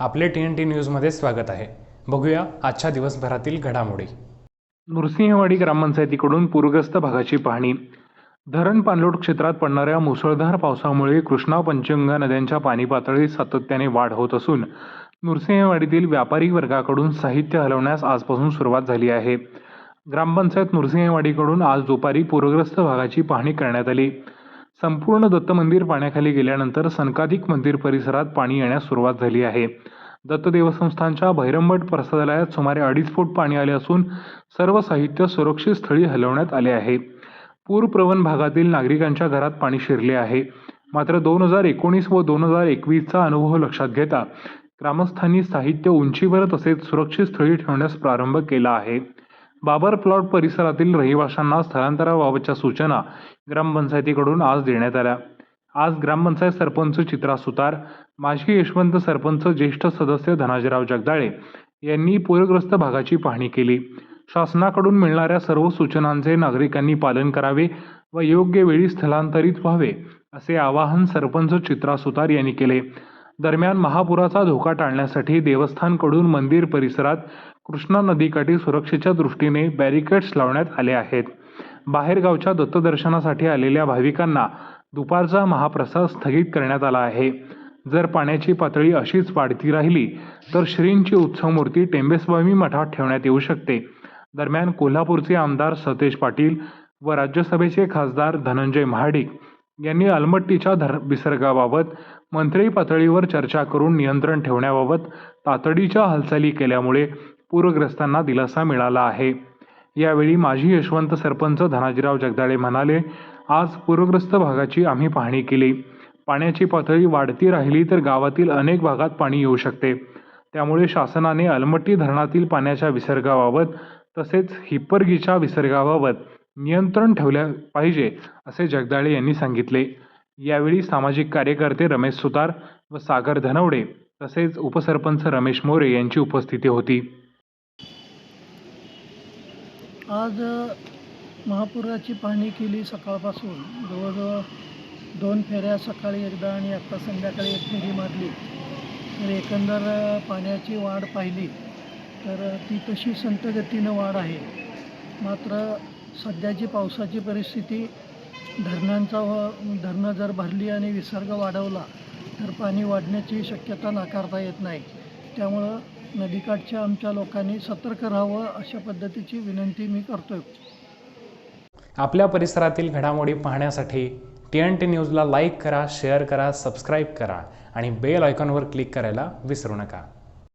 आपले T N T न्यूजमध्ये स्वागत आहे. बघूया आजच्या दिवसभरातील घडामोडी. नृसिंहवाडी ग्रामपंचायतीकडून पूरग्रस्त भागाची पाहणी. धरण पाणलोट क्षेत्रात पडणाऱ्या मुसळधार पावसामुळे कृष्णा पंचगंगा नद्यांच्या पाणी पातळीत सातत्याने वाढ होत असून नृसिंहवाडीतील व्यापारी वर्गाकडून साहित्य हलवण्यास आजपासून सुरुवात झाली आहे. ग्रामपंचायत नृसिंहवाडीकडून आज दुपारी पूरग्रस्त भागाची पाहणी करण्यात आली. संपूर्ण दत्त मंदिर पाण्याखाली गेल्यानंतर सनकाधिक मंदिर परिसरात पाणी येण्यास सुरुवात झाली आहे. दत्त देवस्थानच्या भैरमभट प्रसादालयात सुमारे अडीच फूट पाणी आले असून सर्व साहित्य सुरक्षित स्थळी हलवण्यात आले आहे. पूरप्रवण भागातील नागरिकांच्या घरात पाणी शिरले आहे. मात्र दोन हजार एकोणीस व दोन हजार एकवीसचा अनुभव लक्षात घेता ग्रामस्थांनी साहित्य उंचीवर तसेच सुरक्षित स्थळी ठेवण्यास प्रारंभ केला आहे. बाबर प्लॉट परिसरातील रहिवाशांना स्थलांतराबाबतच्या सूचना ग्रामपंचायतीकडून आज देण्यात आल्या. आज ग्रामपंचायत सरपंच चित्रा सुतार माजी यशवंत सरपंच ज्येष्ठ सदस्य धनाजीराव जगदाळे यांनी पूरग्रस्त भागाची पाहणी केली. शासनाकडून मिळणाऱ्या सर्व सूचनांचे नागरिकांनी पालन करावे व योग्य वेळी स्थलांतरित व्हावे असे आवाहन सरपंच चित्रा सुतार यांनी केले. दरम्यान महापुराचा धोका टाळण्यासाठी देवस्थानकडून मंदिर परिसरात कृष्णा नदीकाठी सुरक्षेच्या दृष्टीने बॅरिकेड्स लावण्यात आले आहेत. बाहेरगावच्या दत्तदर्शनासाठी आलेल्या भाविकांना दुपारचा महाप्रसाद स्थगित करण्यात आला आहे. जर पाण्याची पातळी अशीच वाढती राहिली तर श्रींची उत्सवमूर्ती टेंबेस्वामी मठात ठेवण्यात येऊ शकते. दरम्यान कोल्हापूरचे आमदार सतेज पाटील व राज्यसभेचे खासदार धनंजय महाडिक यांनी अलमट्टीच्या धर विसर्गाबाबत मंत्री पातळीवर चर्चा करून नियंत्रण ठेवण्याबाबत तातडीच्या हालचाली केल्यामुळे पूरग्रस्तांना दिलासा मिळाला आहे. यावेळी माजी यशवंत सरपंच धनाजीराव जगदाळे म्हणाले आज पूरग्रस्त भागाची आम्ही पाहणी केली. पाण्याची पातळी वाढती राहिली तर गावातील अनेक भागात पाणी येऊ शकते. त्यामुळे शासनाने अलमट्टी धरणातील पाण्याच्या विसर्गाबाबत तसेच हिप्परगीच्या विसर्गाबाबत नियंत्रण ठेवल्या पाहिजे असे जगदाळे यांनी सांगितले. यावेळी सामाजिक कार्यकर्ते रमेश सुतार व सागर धनवडे तसेच उपसरपंच रमेश मोरे यांची उपस्थिती होती. आज महापुराची पाहणी केली सकाळपासून. जवळजवळ दोन फेऱ्या सकाळी एकदा आणि आत्ता संध्याकाळी एक फेरी मारली. तर एकंदर पाण्याची वाढ पाहिली. तर ती तशी संतगतीनं वाढ आहे. मात्र सध्याची पावसाची परिस्थिती धरणांचा व धरणं जर भरली आणि विसर्ग वाढवला तर पाणी वाढण्याची शक्यता नाकारता येत नाही. त्यामुळं नदीकाठच्या आमच्या लोकांनी सतर्क राहावं अशा पद्धतीची विनंती मी करतो आहे आपल्या परिसरातील घडामोडी पाहण्यासाठी टी एन टी न्यूजला लाईक करा शेअर करा सबस्क्राईब करा आणि बेल आयकॉनवर क्लिक करायला विसरू नका.